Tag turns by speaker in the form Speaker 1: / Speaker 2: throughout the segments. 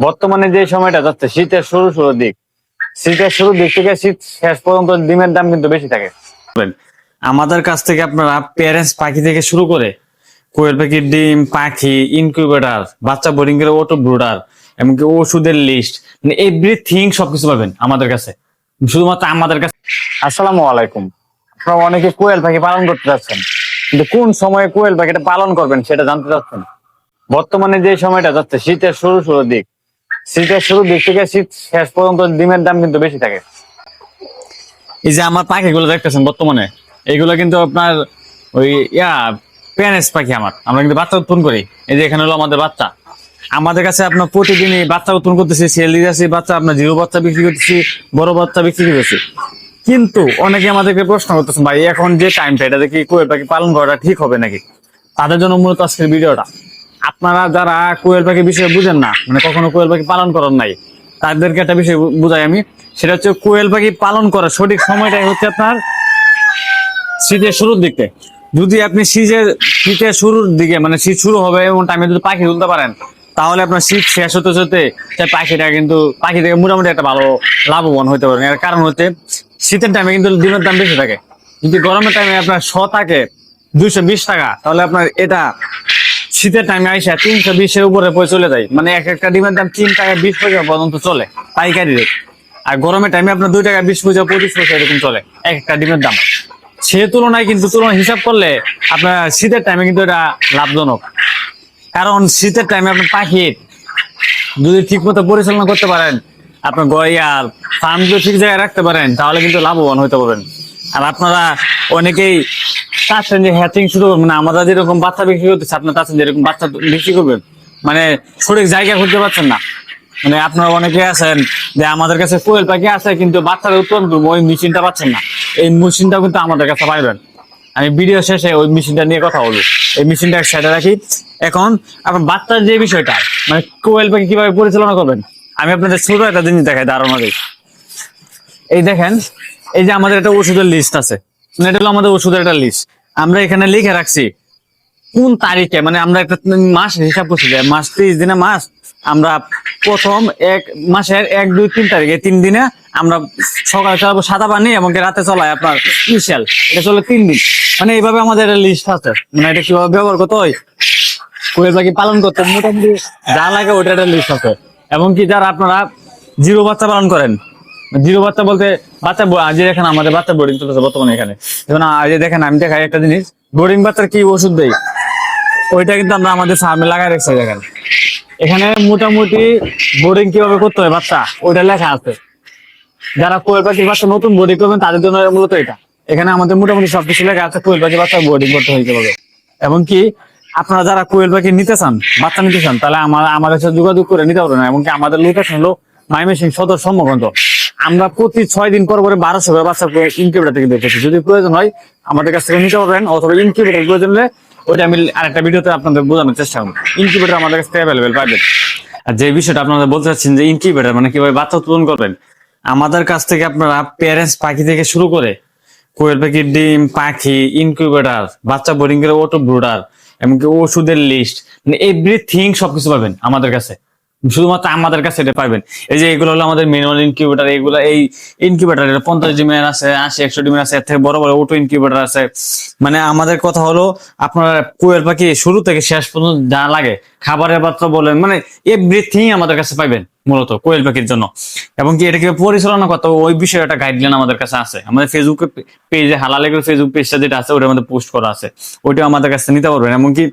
Speaker 1: বর্তমানে যে সময়টা যাচ্ছে শীতের শুরু শুরু দিক। শীতের শুরু দিক থেকে শীত শেষ পর্যন্ত ডিমের দাম কিন্তু বেশি থাকে। আমাদের কাছ থেকে আপনারা প্যারেন্টস পাখি থেকে শুরু করে কোয়েল পাখির ডিম পাখি ইনকিউবেটার বাচ্চা বোর্ডিং এর অটো ব্রুডার এমনকি ওষুধের লিস্ট মানে এভরিথিং সবকিছু পাবেন আমাদের কাছে। শুধুমাত্র আমাদের কাছে। আসসালামু আলাইকুম। আপনারা অনেকে কোয়েল পাখি পালন করতে যাচ্ছেন। কিন্তু কোন সময়ে কোয়েল পাখিটা পালন করবেন সেটা জানতে চাচ্ছেন। বর্তমানে যে সময়টা যাচ্ছে শীতের শুরু শুরু দিক। শীতের শুরু দিক থেকে শীত শেষ পর্যন্ত ডিমের দাম কিন্তু বেশি থাকে। এই যে আমার পাখিগুলো দেখতেছেন বর্তমানে এইগুলো কিন্তু আপনার ওই, ইয়া প্যানেস পাখি আমার। আমরা কিন্তু বাচ্চা উৎপন্ন করি। এই যে এখানে হলো আমাদের বাচ্চা। আমাদের কাছে আপনার প্রতিদিনই বাচ্চা উৎপন্ন করতেছি, সেল দিতেছি, বাচ্চা, আপনার জিরো বাচ্চা বিক্রি করতেছি, বড় বাচ্চা বিক্রি করতেছি। কিন্তু অনেকে আমাদেরকে প্রশ্ন করতেছেন, ভাই, এখন যে টাইমটা এটা দেখি কোয়েল পাখি পালন করাটা ঠিক হবে নাকি? তাদের জন্য মূলত আজকের ভিডিওটা। আপনারা যারা কোয়েল পাখি বিষয়ে বুঝেন না মানে কখনো কোয়েল পাখি পালন করেন নাই, তাদেরকে একটা বিষয় বুঝাই আমি। সেটা হচ্ছে কোয়েল পাখি পালন করার সঠিক সময়টাই হচ্ছে আপনার শীতের শুরুর দিকে। যদি আপনি শীতের শীতের শুরুর দিকে মানে শীত শুরু হবে এবং টাইমে যদি পাখি তুলতে পারেন, তাহলে আপনার শীত শেষ হতে হতে পাখিটা কিন্তু, পাখি থেকে মোটামুটি একটা ভালো লাভবান হতে পারেন। এর কারণ হচ্ছে শীতের টাইমে কিন্তু ডিমের দাম বেশি থাকে। যদি গরমের টাইমে আপনার শ থাকে দুইশো বিশ টাকা, তাহলে আপনার এটা শীতের টাইমে আইসা তিনশো বিশের উপরে পরে চলে যায়। মানে এক একটা ডিমের দাম তিন টাকা বিশ পয়সা পর্যন্ত চলে পাইকারি রেট আর গরমের টাইমে আপনার দুই টাকা বিশ পয়সা, পঁচিশ পয়সা এরকম চলে এক একটা ডিমের দাম। সে তুলনায় কিন্তু তুলনা হিসাব করলে আপনার শীতের টাইমে কিন্তু এটা লাভজনক। কারণ শীতের টাইমে আপনার পাখির যদি ঠিক মতো পরিচালনা করতে পারেন, আপনার গয়াল ফার্ম যদি ঠিক জায়গায় রাখতে পারেন, তাহলে কিন্তু লাভবান হতে পারবেন। আর আপনারা অনেকেই চাচ্ছেন যে হ্যাচিং শুরু মানে আমরা যেরকম বাচ্চা বিক্রি করতেছি আপনার চাচ্ছেন যেরকম বাচ্চা বিক্রি করবেন মানে সঠিক জায়গা খুঁজতে পারছেন না। মানে আপনারা অনেকে আছেন যে আমাদের কাছে কোয়েল পাখি আছে, কিন্তু বাচ্চার করব ওই মেশিনটা পাচ্ছেন না। এই মেশিনটা কিন্তু আমাদের কাছে পাইবেন। আমি ভিডিও শেষে ওই মেশিনটা নিয়ে কথা বলব। এই মেশিনটা সাইডে রাখি। এখন আপনার বাচ্চার যে বিষয়টা মানে কোয়েল পাখি কীভাবে পরিচালনা করবেন? আমি আপনাদের ছোট একটা জিনিস দেখাই, ধারণা দিই। এই দেখেন, এই যে আমাদের একটা ওষুধের লিস্ট আছে। মানে এটা হলো আমাদের ওষুধের একটা লিস্ট আমরা এখানে লিখে রাখছি কোন তারিখে? মানে আমরা একটা মাস হিসাব করছি যে মাস ত্রিশ দিনে মাস, আমরা প্রথম এক মাসের এক, দুই, তিন তারিখে, তিন দিনে আমরা সকালে চালাবো সাদা পানি এবং রাতে চলায় আপনার স্পেশাল এটা চলে তিন দিন। মানে এইভাবে আমাদের লিস্ট আছে। মানে এটা কীভাবে ব্যবহার করতে হয়? পাখি পালন করতে মোটামুটি যা লাগে ওটা একটা লিস্ট আছে। এবং কি যারা আপনারা জিরো বাচ্চা পালন করেন, জিরো বাচ্চা বলতে বাচ্চা ব- আজ দেখেন আমাদের বাচ্চা বোর্ডিং চলতেছে বর্তমানে এখানে। যেমন আজ দেখেন, আমি দেখাই একটা জিনিস। বোর্ডিং বাচ্চার কি ওষুধ দেই? ওইটা কিন্তু আমরা আমাদের ফার্মে লাগাই রাখছি, দেখেন। এখানে মোটামুটি বোর্ডিং কীভাবে করতে হয় বাচ্চা? ওইটা লেখা আছে। যারা কোয়েল পাখির বাচ্চা নতুন বোর্ডিং করবেন, তাদের জন্য মূলত এটা। এখানে আমাদের মোটামুটি সবকিছু লেখা আছে, কোয়েল পাখির বাচ্চা বোর্ডিং করতে হইতে হবে এমনকি আপনারা যারা কোয়েল পাখি নিতে চান, বাচ্চা নিতে চান, তাহলে আমার আমাদের সাথে যোগাযোগ করে নিতে পারবেন। এমনকি আমাদের লোকেশন হলো মাইমেসিং সদর সম্মগন্ধ আমরা প্রতি ছয় দিন পর পরে বারোশো করে বাচ্চা ইনকিউবেটার থেকে দেখেছি যদি প্রয়োজন হয়, আমাদের কাছ থেকে নিতে পারবেন অথবা ইনকিউবেটার প্রয়োজন হলে ওইটা আমি আরেকটা ভিডিওতে আপনাদের বোঝানোর চেষ্টা করব। ইনকিউবেটার আমাদের কাছ থেকে অ্যাভেলেবেল পাবেন। আর যে বিষয়টা আপনারা বলতে চাচ্ছেন যে ইনকিউবেটার মানে কীভাবে বাচ্চা উৎপাদন করবেন, আমাদের কাছ থেকে আপনারা প্যারেন্টস পাখি থেকে শুরু করে কোয়েল পাখির ডিম, পাখি ইনকিউবেটার বাচ্চা বোর্ডিং এর অটো ব্রুডার এমনকি ওষুধের লিস্ট মানে এভরিথিং সবকিছু পাবেন আমাদের কাছে। শুধুমাত্র আমাদের কাছে এটা পাবেন। এই যে এগুলো হলো আমাদের ম্যানুয়াল ইনকিউবেটার এইগুলো এই ইনকিউবেটার এটা পঞ্চাশ ডিমের আছে, আশি, একশো ডিমের আছে, এর থেকে বড় বড় অটো ইনকিউবেটার আছে। মানে আমাদের কথা হলো, আপনার কোয়েল পাখি শুরু থেকে শেষ পর্যন্ত যা লাগে, খাবারের পাত্র বলেন মানে এভরিথিং আমাদের কাছে পাইবেন মূলত কোয়েল পাখির জন্য। এবং কি এটাকে পরিচালনা করতে ওই বিষয়ে একটা গাইডলাইন আমাদের কাছে আছে। আমাদের ফেসবুক পেজে হালালের ফেসবুক পেজটা যেটা আছে ওটা আমাদের পোস্ট করা আছে। ওইটা আমাদের কাছে নিতে পারবেন। এমনকি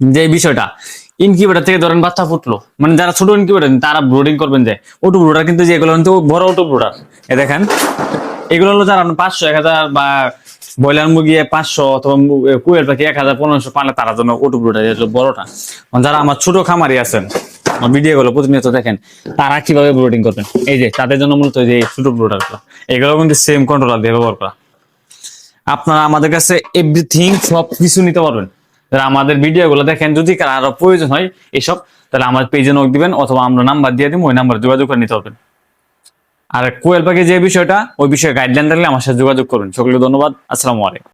Speaker 1: যে বিষয়টা ইনকিউবেটার থেকে ধরেন বাচ্চা ফুটলো। মানে যারা ছোট ইনকিউবেটার, তারা ব্রোডিং করবেন যে ওটু ব্রোডার কিন্তু যেগুলো কিন্তু বড় ওটু ব্রোডার এ দেখেন, এগুলো হলো যারা পাঁচশো, এক হাজার বা ব্রয়লার মুরগি পাঁচশো অথবা কুয়েল পাখি এক হাজার, পনেরোশো পালে তারা জন্য ওটু ব্রোডার বড়টা। মানে যারা আমার ছোট খামারি আছেন ভিডিও গুলো প্রতিনিয়ত দেখেন, তারা কীভাবে ব্রোডিং করবেন? এই যে, তাদের জন্য মূলত যে ছোট ব্রোডার এগুলো কিন্তু সেম কন্ট্রোলার দিয়ে ব্যবহার করা। আপনারা আমাদের কাছে এভরিথিং সব কিছু নিতে পারবেন। যারা আমাদের ভিডিও গুলো দেখেন, যদি আরও প্রয়োজন হয় এসব, তাহলে আমার পেজে নক দিবেন অথবা আমরা নাম্বার দিয়ে দিব, ওই নাম্বারে যোগাযোগ করে নিতে পারবেন। আর কোয়েল পাখি যে বিষয়টা, ওই বিষয়ে গাইডলাইন থাকলে আমার সাথে যোগাযোগ করুন। সকলকে ধন্যবাদ। আসসালামু আলাইকুম।